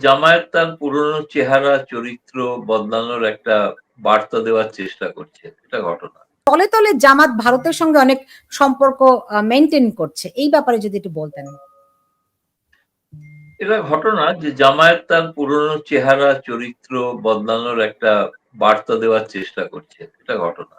জামায়াত তার পুরনো চেহারা চরিত্র বদলানোর একটা বার্তা দেওয়ার চেষ্টা করছে। এটা ঘটনা। তলে তলে জামাত ভারতের সঙ্গে অনেক সম্পর্ক মেনটেন করছে। এই ব্যাপারে যদি একটু বলতেন। এটা ঘটনা যে জামায়াত তার পুরনো চেহারা চরিত্র বদলানোর একটা বার্তা দেওয়ার চেষ্টা করছে। এটা ঘটনা।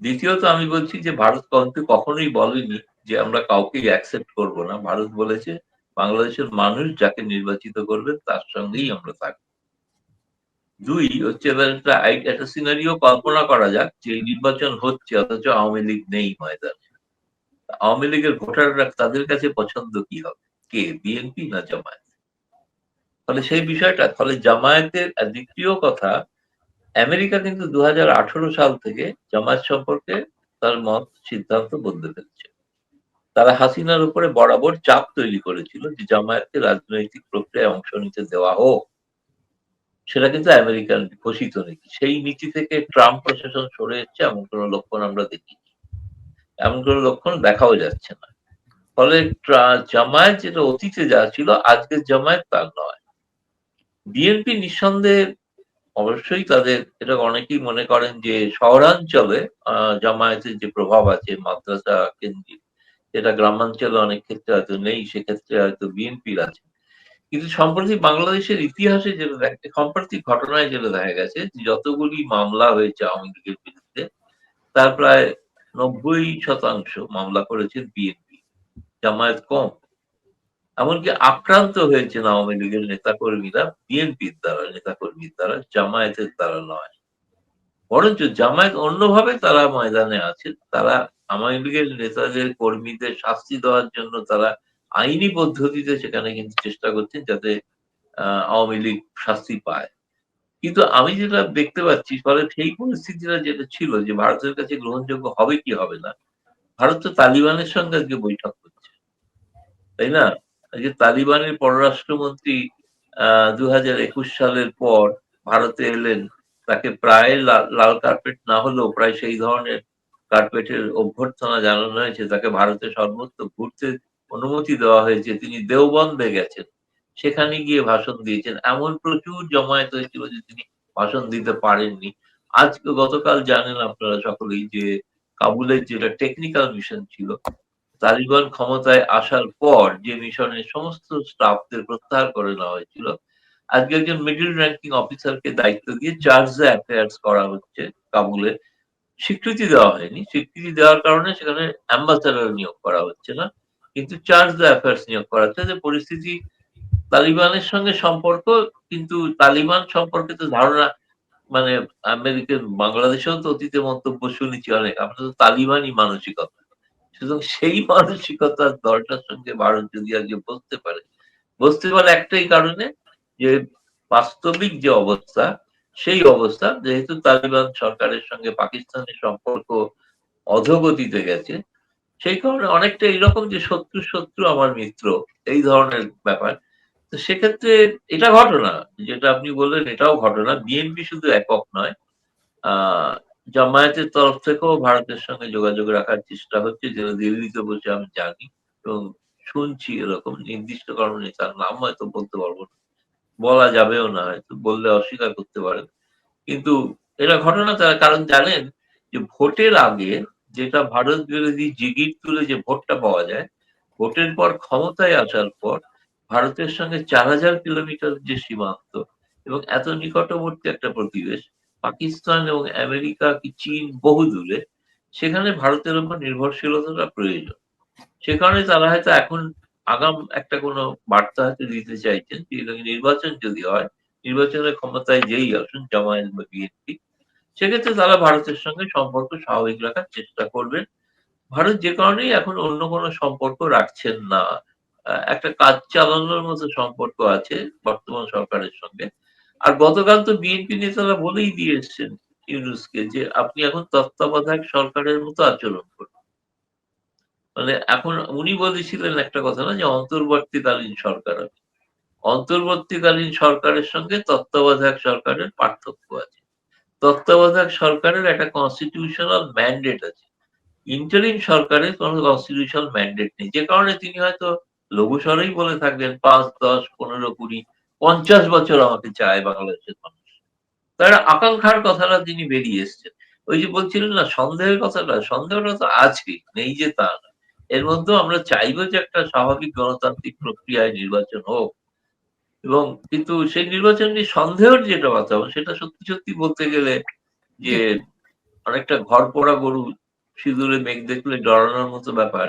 দ্বিতীয়ত আমি বলছি যে ভারত কখনোই বলেনি যে আমরা কাউকে অ্যাকসেপ্ট করব না। ভারত বলেছে বাংলাদেশের মানুষ যাকে নির্বাচিত করবে, তার সঙ্গেই আমরা থাকব। দুই, হচ্ছে এবার একটা একটা সিনারিও কল্পনা করা যাক, যে নির্বাচন হচ্ছে, অথচ আওয়ামী লীগ নেই ময়দানে। আওয়ামী লীগের ভোটাররা তাদের কাছে পছন্দ কি হবে? কে, বিএনপি না জামায়াত? ফলে সেই বিষয়টা ফলে জামায়াতের দ্বিতীয় কথা, আমেরিকা কিন্তু দু হাজার আঠারো সাল থেকে জামায়াত সম্পর্কে তার মত সিদ্ধান্ত বদলে ফেলছে। তারা হাসিনার উপরে বরাবর চাপ তৈরি করেছিল যে জামায়াতকে রাজনৈতিক প্রক্রিয়ায় অংশ নিতে দেওয়া হোক। সেটা কিন্তু আমেরিকান ঘোষিত নীতি সেই নীতি থেকে ট্রাম্প প্রশাসন সরে যাচ্ছে এমন কোনো লক্ষণ আমরা দেখি এমন কোনো লক্ষণ দেখাও যাচ্ছে না। ফলে জামায়াত যেটা অতীতে যা ছিল, আজকের জামায়াত তার নয়। বিএনপি নিঃসন্দেহে অবশ্যই তাদের, এটা অনেকেই মনে করেন যে শহরাঞ্চলে জামায়াতের যে প্রভাব আছে, মাদ্রাসা কেন্দ্রিক যেটা গ্রামাঞ্চলে অনেক ক্ষেত্রে হয়তো নেই, সেক্ষেত্রে হয়তো বিএনপির আছে। কিন্তু সম্প্রতি বাংলাদেশের ইতিহাসে যেটা দেখে সাম্প্রতিক ঘটনায় যেটা দেখা গেছে যতগুলি মামলা হয়েছে আওয়ামী লীগের বিরুদ্ধে, তার প্রায় নব্বই শতাংশ মামলা করেছেন বিএনপি। জামায়াত কম। এমনকি আক্রান্ত হয়েছেন আওয়ামী লীগের নেতাকর্মীরা, বিএনপির দ্বারা, নেতাকর্মীর দ্বারা, জামায়াতের দ্বারা নয়। বরঞ্চ জামায়াত অন্যভাবে তারা ময়দানে আছে, তারা আওয়ামী লীগের নেতাদের কর্মীদের শাস্তি দেওয়ার জন্য তারা আইনি পদ্ধতিতে সেখানে কিন্তু চেষ্টা করছেন যাতে আওয়ামী লীগ শাস্তি পায়। কিন্তু আমি যেটা দেখতে পাচ্ছি, ফলে সেই পরিস্থিতিটা যেটা ছিল যে ভারতের কাছে গ্রহণযোগ্য হবে কি হবে না, ভারত তো তালিবানের সঙ্গে আজকে বৈঠক করছে, তাই না? যে তালিবানের পররাষ্ট্রমন্ত্রী, আহ দু একুশ সালের পর ভারতে এলেন, তাকে প্রায় লাল কার্পেট না হলেও প্রায় সেই ধরনের কার্পেটের অভ্যর্থনা জানানো হয়েছে, তাকে ভারতে সর্বত্র ঘুরতে অনুমতি দেওয়া হয়েছে, তিনি দেওবন্দে গেছেন। সেখানে গিয়ে ভাষণ দিয়েছেন। এমন প্রচুর জমায়েত হয়েছিল যে তিনি ভাষণ দিতে পারেননি। আজকে গতকাল জানেন আপনারা সকলেই যে কাবুলের যেটা টেকনিক্যাল মিশন ছিল, তালিবান ক্ষমতায় আসার পর যে মিশনের সমস্ত স্টাফদের প্রত্যাহার করে নেওয়া হয়েছিল, আজকে একজন মিডিল র্যাঙ্কিং অফিসারকে দায়িত্ব দিয়ে চার্জে অ্যাফেয়ার্স করা হচ্ছে কাবুলে স্বীকৃতি দেওয়া হয়নি। স্বীকৃতি দেওয়ার কারণে সেখানে অ্যাম্বাসাডার নিয়োগ করা হচ্ছে না। কিন্তু চার্জ দ্য অ্যাফেয়ার্স নিয়োগ করা হচ্ছে যে পরিস্থিতি তালিবানের সঙ্গে সম্পর্ক, কিন্তু তালিবান সম্পর্কে তো ধারণা মানে আমেরিকান বাংলাদেশেও তো অতীতে মন্তব্য শুনেছি অনেক আমরা তো তালিবানই মানসিকতা। সুতরাং সেই মানসিকতার দলটার সঙ্গে ভারত যদি আজকে বসতে পারে বসতে পারে একটাই কারণে যে বাস্তবিক যে অবস্থা সেই অবস্থা। যেহেতু তালিবান সরকারের সঙ্গে পাকিস্তানের সম্পর্ক অধগতিতে গেছে, সেই কারণে অনেকটা এইরকম যে শত্রু শত্রু আমার মিত্র, এই ধরনের ব্যাপার। তো সেক্ষেত্রে এটা ঘটনা, যেটা আপনি বললেন এটাও ঘটনা। বিএনপি শুধু একক নয়, আহ, জামায়াতের তরফ থেকেও ভারতের সঙ্গে যোগাযোগ রাখার চেষ্টা হচ্ছে যেটা দিল্লিতে বসে আমি জানি এবং শুনছি এরকম নির্দিষ্ট কারণে তার নাম হয়তো বলতে পারব না। বলা যাবেও না, হয়তো বললে অস্বীকার করতে পারেন। কিন্তু এটা ঘটনা তার কারণ জানেন যে ভোটের আগে যেটা ভারত বিরোধী জিগির তুলে যে ভোটটা পাওয়া যায়, ভোটের পর ক্ষমতায় আসার পর ভারতের সঙ্গে চার হাজার কিলোমিটার যে সীমান্ত এবং এত নিকটবর্তী একটা প্রতিবেশ, পাকিস্তান এবং আমেরিকা কি চীন বহু দূরে, সেখানে ভারতের উপর নির্ভরশীলতাটা প্রয়োজন। সে কারণে তারা হয়তো এখন আগাম একটা কোনো বার্তা হয়তো দিতে চাইছেন নির্বাচন যদি হয়, নির্বাচনের ক্ষমতায় যেই আসুন, জামায়াত বা বিএনপি, সেক্ষেত্রে তারা ভারতের সঙ্গে সম্পর্ক স্বাভাবিক রাখার চেষ্টা করবেন। ভারত যে কারণেই এখন অন্য কোনো সম্পর্ক রাখছেন না। একটা কাজ চালানোর মতো সম্পর্ক আছে বর্তমান সরকারের সঙ্গে। আর গতকাল তো বিএনপি নেতারা বলেই দিয়ে এসছেন ইউনুসকে যে আপনি এখন তত্ত্বাবধায়ক সরকারের মতো আচরণ করুন মানে এখন উনি বলেছিলেন একটা কথা না যে অন্তর্বর্তীকালীন সরকার আছে অন্তর্বর্তীকালীন সরকারের সঙ্গে তত্ত্বাবধায়ক সরকারের পার্থক্য আছে। তত্ত্বাবধায়ক সরকারের একটা কনস্টিটিউশনাল ম্যান্ডেট আছে। ইন্টারিম সরকারের কোনো কনস্টিটিউশনাল ম্যান্ডেট নেই। যে কারণে তিনি হয়তো লঘু স্বরেই বলে থাকবেন পাঁচ, দশ, পনেরো, কুড়ি, পঞ্চাশ বছর আমাকে চায় বাংলাদেশের মানুষ। তারা আকাঙ্ক্ষার কথাটা তিনি বেরিয়ে এসছেন। ওই যে বলছিলেন না, সন্দেহের কথাটা, সন্দেহটা তো আছে নেই যে তা না। এর মধ্যেও আমরা চাইব যে একটা স্বাভাবিক গণতান্ত্রিক প্রক্রিয়ায় নির্বাচন হোক। এবং কিন্তু সেই নির্বাচন নিয়ে সন্দেহের যেটা কথা সেটা সত্যি সত্যি বলতে গেলে যে অনেকটা ঘর পড়া গরু সিঁদুরে মেঘ দেখলে ডরানোর মতো ব্যাপার।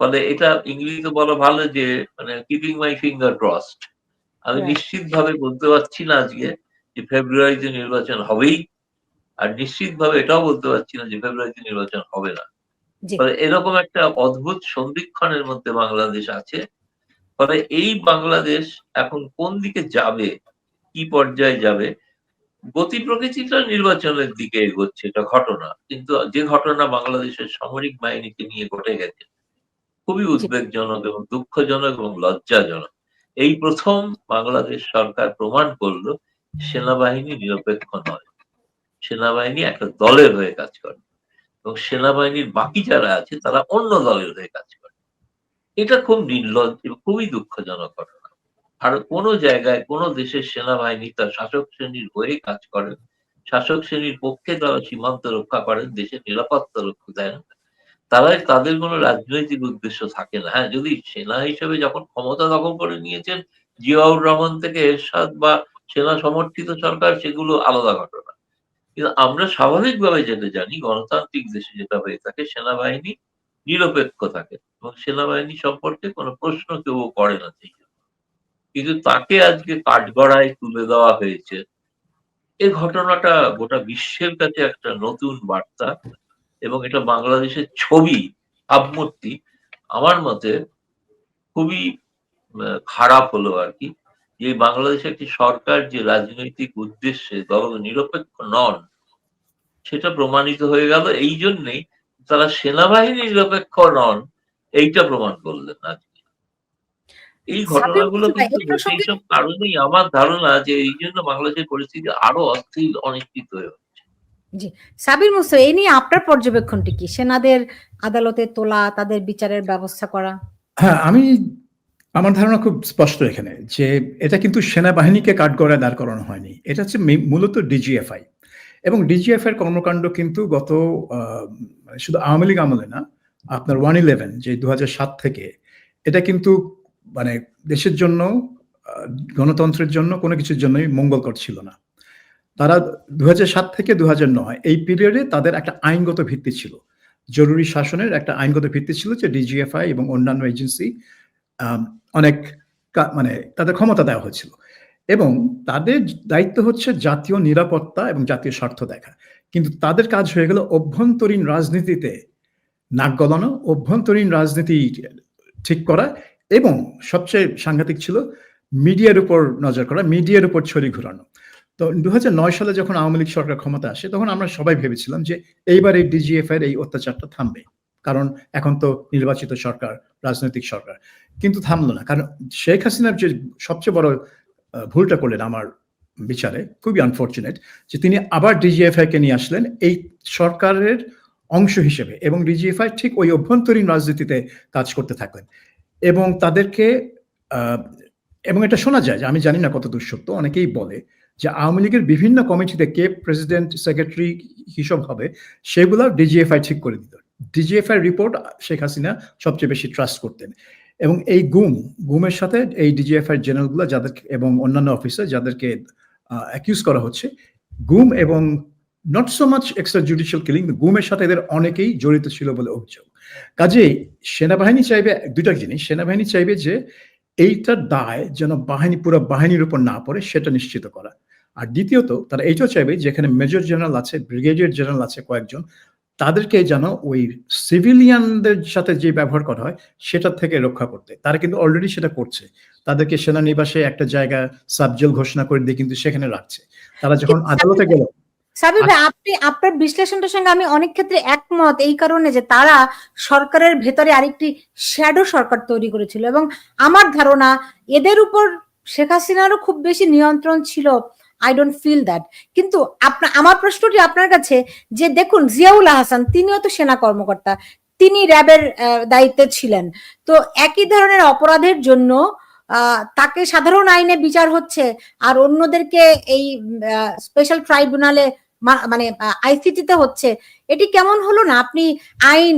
ফলে এটা ইংরেজিতে বলা ভালো যে মানে কিপিং মাই ফিঙ্গার ক্রসড আমি. নিশ্চিত ভাবে বলতে পারছি না আজকে যে ফেব্রুয়ারিতে নির্বাচন হবেই। আর নিশ্চিত ভাবে এটাও বলতে পারছি না যে ফেব্রুয়ারিতে নির্বাচন হবে না। ফলে এরকম একটা অদ্ভুত সন্ধিক্ষণের মধ্যে বাংলাদেশ আছে। ফলে এই বাংলাদেশ এখন কোন দিকে যাবে কি পর্যায়ে যাবে গতি প্রকৃতিটা নির্বাচনের দিকে এগোচ্ছে এটা ঘটনা। কিন্তু যে ঘটনা বাংলাদেশের সামরিক বাহিনীকে নিয়ে ঘটে গেছে খুবই উদ্বেগজনক এবং দুঃখজনক এবং লজ্জাজনক। এই প্রথম বাংলাদেশ সরকার প্রমাণ করল সেনাবাহিনী নিরপেক্ষ নয়। সেনাবাহিনী একটা দলের হয়ে কাজ করে। এবং সেনাবাহিনীর বাকি যারা আছে, তারা অন্য দলের হয়ে কাজ করে। এটা খুব নির্লজ্জ এবং খুবই দুঃখজনক ঘটনা। আর কোনো জায়গায়, কোনো দেশের সেনাবাহিনী তার শাসক শ্রেণির হয়ে কাজ করেন শাসক শ্রেণির পক্ষে তারা সীমান্ত রক্ষা করেন, দেশের নিরাপত্তা রক্ষা দেন তারা তাদের কোনো রাজনৈতিক উদ্দেশ্য থাকে না। হ্যাঁ যদি সেনা হিসেবে যখন ক্ষমতা দখল করে নিয়েছেন, জিয়াউর রহমান থেকে এরশাদ বা সেনা সমর্থিত সরকার, সেগুলো আলাদা ঘটনা। কিন্তু আমরা স্বাভাবিকভাবে যেটা জানি, গণতান্ত্রিক দেশে যেটা হয়ে থাকে, সেনাবাহিনী নিরপেক্ষ থাকে এবং সেনাবাহিনী সম্পর্কে কোনো প্রশ্ন কেউ করে না সেই কিন্তু তাকে আজকে কাঠগড়ায় তুলে দেওয়া হয়েছে এই ঘটনাটা গোটা বিশ্বের কাছে একটা নতুন বার্তা এবং এটা বাংলাদেশের ছবি, ভাবমূর্তি। আমার মতে খুবই খারাপ হলো আর কি। যে বাংলাদেশে একটি সরকার যে রাজনৈতিক উদ্দেশ্যে দল নিরপেক্ষ নন সেটা প্রমাণিত হয়ে গেল। এই জন্যেই তারা সেনাবাহিনী নিরপেক্ষ নন এইটা প্রমাণ করলেন আজকে। এই ঘটনাগুলো কিন্তু সেই সব কারণেই আমার ধারণা যে এই জন্য বাংলাদেশের পরিস্থিতি আরও অস্থির অনিশ্চিত হয়ে উঠছে। সাবির মুসা এই নিয়ে আপনার পর্যবেক্ষণটি কি? সেনাদের আদালতে তোলা তাদের বিচারের ব্যবস্থা করা? হ্যাঁ আমি আমার ধারণা খুব স্পষ্ট এখানে যে এটা কিন্তু সেনাবাহিনীকে কাঠগড়ায় দাঁড় করানো হয়নি। এটা হচ্ছে মূলত ডিজিএফআই এবং ডিজিএফআই এর কর্মকাণ্ড কিন্তু গত শুধু আওয়ামী লীগ আমলে না, আপনার ওয়ান ইলেভেন যে দু সাত থেকে, এটা কিন্তু মানে দেশের জন্য গণতন্ত্রের জন্য কোনো কিছুর জন্যই মঙ্গলকর ছিল না। তারা দু সাত থেকে দু নয়, এই পিরিয়ডে তাদের একটা আইনগত ভিত্তি ছিল। জরুরি শাসনের একটা আইনগত ভিত্তি ছিল যে ডিজিএফআই এবং অন্যান্য এজেন্সি অনেক মানে তাদের ক্ষমতা দেওয়া হয়েছিল। এবং তাদের দায়িত্ব হচ্ছে জাতীয় নিরাপত্তা এবং জাতীয় স্বার্থ দেখা। কিন্তু তাদের কাজ হয়ে গেল অভ্যন্তরীণ রাজনীতিতে নাক গলানো, অভ্যন্তরীণ রাজনীতি ঠিক করা এবং সবচেয়ে সাংঘাতিক ছিল মিডিয়ার উপর নজর করা, মিডিয়ার উপর ছড়ি ঘোরানো। তো দু হাজার নয় সালে যখন আওয়ামী লীগ সরকার ক্ষমতা আসে, তখন আমরা সবাই ভেবেছিলাম যে এইবার এই ডিজিএফ এর এই অত্যাচারটা থামবে। কারণ এখন তো নির্বাচিত সরকার, রাজনৈতিক সরকার। কিন্তু থামলো না। কারণ শেখ হাসিনার যে সবচেয়ে বড় ভুলটা করলেন আমার বিচারে, খুবই আনফর্চুনেট যে তিনি আবার ডিজিএফআই কে নিয়ে আসলেন এই সরকারের অংশ হিসেবে এবং ডিজিএফআই ঠিক ওই অভ্যন্তরীণ রাজনীতিতে কাজ করতে থাকলেন। এবং তাদেরকে এবং এটা শোনা যায় যে আমি জানি না কত দুঃসত্য, অনেকেই বলে যে আওয়ামী লীগের বিভিন্ন কমিটিতে কে প্রেসিডেন্ট, সেক্রেটারি হিসব হবে, সেগুলো ডিজিএফআই ঠিক করে দিত। ডিজিএফআই রিপোর্ট শেখ হাসিনা সবচেয়ে বেশি ট্রাস্ট করতেন। এবং এই গুম, গুমের সাথে এই ডিজিএফআই জেনারেলগুলো যাদের এবং অন্যান্য অফিসার যাদেরকে অ্যাকিউজ করা হচ্ছে, গুম এবং not so much extra judicial killing গুমের সাথে এদের অনেকেই জড়িত ছিল বলে অভিযোগ। কাজেই সেনাবাহিনী চাইবে দুটা জিনিস, সেনাবাহিনী চাইবে যে এইটার দায় যেন বাহিনী, পুরো বাহিনীর উপর না পড়ে, সেটা নিশ্চিত করা। আর দ্বিতীয়ত, তারা এইটাও চাইবে যেখানে মেজর জেনারেল আছে ব্রিগেডিয়ার জেনারেল আছে কয়েকজন তাদেরকে যেন ওই সিভিলিয়ানদের সাথে যে ব্যবহার করা হয় সেটা থেকে রক্ষা করতে। তারা কিন্তু অলরেডি সেটা করছে। তাদেরকে সেনানিবাসে একটা জায়গা সাবজেল ঘোষণা করে দিয়ে কিন্তু সেখানে রাখছে। তারা যখন আদালতে গেল সাবির ভাই আপনি আপনার বিশ্লেষণটার সঙ্গে আমি অনেক ক্ষেত্রে একমত এই কারণে যে তারা সরকারের ভেতরে আরেকটি শ্যাডো সরকার তৈরি করেছিল। এবং আমার ধারণা এদের উপর শেখ হাসিনারও খুব বেশি নিয়ন্ত্রণ ছিল আই ডোন্ট ফিল দ্যাট কিন্তু আপনার আমার প্রশ্নটি আপনার কাছে যে দেখুন জিয়াউল হাসান তিনিও তো সেনা কর্মকর্তা তিনি র্যাবের দায়িত্বে ছিলেন। তো একই ধরনের অপরাধের জন্য তাকে সাধারণ আইনে বিচার হচ্ছে আর অন্যদেরকে এই স্পেশাল ট্রাইব্যুনালে মানে আইসিটিতে হচ্ছে এটি কেমন হলো না? আপনি আইন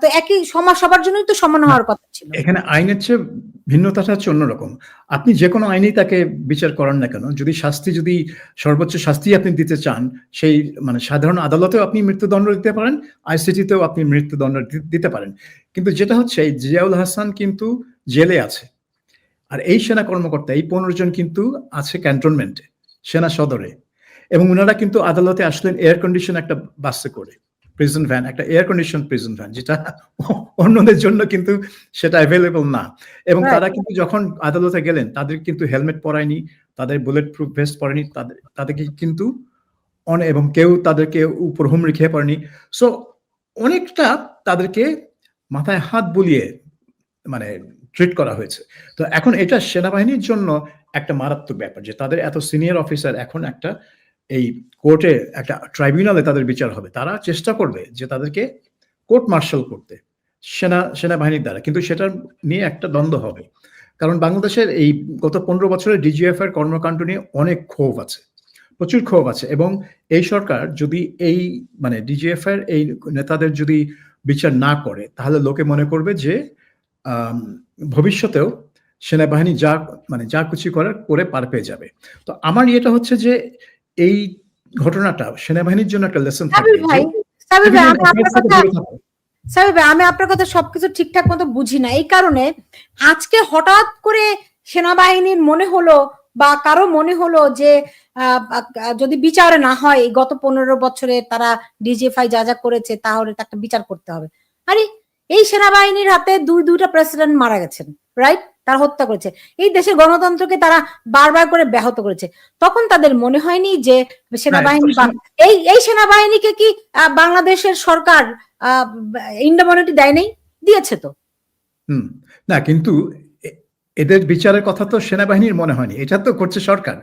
তো একই সমাজ সবার জন্যই তো সমান হওয়ার কথা ছিল। এখানে আইনের চেয়ে ভিন্নতাটা হচ্ছে অন্যরকম আপনি যে কোনো আইনেই তাকে বিচার করান না কেন, যদি শাস্তি, যদি সর্বোচ্চ শাস্তি আপনি দিতে চান, সেই মানে সাধারণ আদালতেও আপনি মৃত্যুদণ্ড দিতে পারেন, আইসিটিতেও আপনি মৃত্যুদণ্ড দিতে পারেন। কিন্তু যেটা হচ্ছে জিয়াউল হাসান কিন্তু জেলে আছে। আর এই সেনা কর্মকর্তা, এই পনেরো জন কিন্তু আছে ক্যান্টনমেন্টে, সেনা সদরে। এবং ওনারা কিন্তু আদালতে আসলেন এয়ার কন্ডিশন একটা বাসে করে। প্রিজন ভ্যান একটা এয়ার কন্ডিশন প্রিজন ভ্যান যেটা অন্যদের জন্য কিন্তু সেটা অ্যাভেলেবল না। এবং তারা কিন্তু যখন আদালতে গেলেন তাদের কিন্তু হেলমেট পরায়নি তাদের বুলেট প্রুফ ভেস্ট পরেনি তাদের তাদেরকে কিন্তু অনেক এবং কেউ তাদেরকে উপর হুমড়ি খেয়ে পড়েনি। সো অনেকটা তাদেরকে মাথায় হাত বুলিয়ে মানে ট্রিট করা হয়েছে। তো এখন এটা সেনাবাহিনীর জন্য একটা মারাত্মক ব্যাপার যে তাদের এত সিনিয়র অফিসার এখন একটা এই কোর্টে একটা ট্রাইব্যুনালে তাদের বিচার হবে। তারা চেষ্টা করবে যে তাদেরকে কোর্ট মার্শাল করতে, সেনা, সেনাবাহিনীর দ্বারা। কিন্তু সেটা নিয়ে একটা দ্বন্দ্ব হবে। কারণ বাংলাদেশের এই গত পনেরো বছরের ডিজিএফ এর কর্মকাণ্ড নিয়ে অনেক ক্ষোভ আছে, প্রচুর ক্ষোভ আছে। এবং এই সরকার যদি এই মানে ডিজিএফ এর এই নেতাদের যদি বিচার না করে, তাহলে লোকে মনে করবে যে ভবিষ্যতেও সেনাবাহিনী যা মানে যা কিছু করার করে পার পেয়ে যাবে। তো আমার ইয়েটা হচ্ছে যে এই ঘটনাটা সেনাবাহিনীর জন্য একটা লেসন সাবির ভাই ভাই আমি আপনার কথা থাকবে ভাই আমি আপনার কথা সবকিছু ঠিকঠাক মতো বুঝি না। এই কারণে আজকে হঠাৎ করে সেনাবাহিনীর মনে হলো বা কারও মনে হলো যে যদি বিচার না হয় এই গত পনেরো বছরে তারা ডিজিএফআই যা যা করেছে তাহলে একটা বিচার করতে হবে। আরে এই সেনাবাহিনীর হাতে দুই দুইটা প্রেসিডেন্ট মারা গেছেন রাইট তারা হত্যা করেছে। এই দেশের গণতন্ত্রকে তারা বারবার করে ব্যাহত করেছে। তখন তাদের মনে হয়নি যে সেনাবাহিনী বা- এই এই সেনাবাহিনীকে কি বাংলাদেশের সরকার ইন্ডামনিটি দেয় নাই? দিয়েছে তো। হুম না কিন্তু এদের বিচারের কথা তো সেনাবাহিনীর মনে হয়নি। এটা তো করছে সরকার।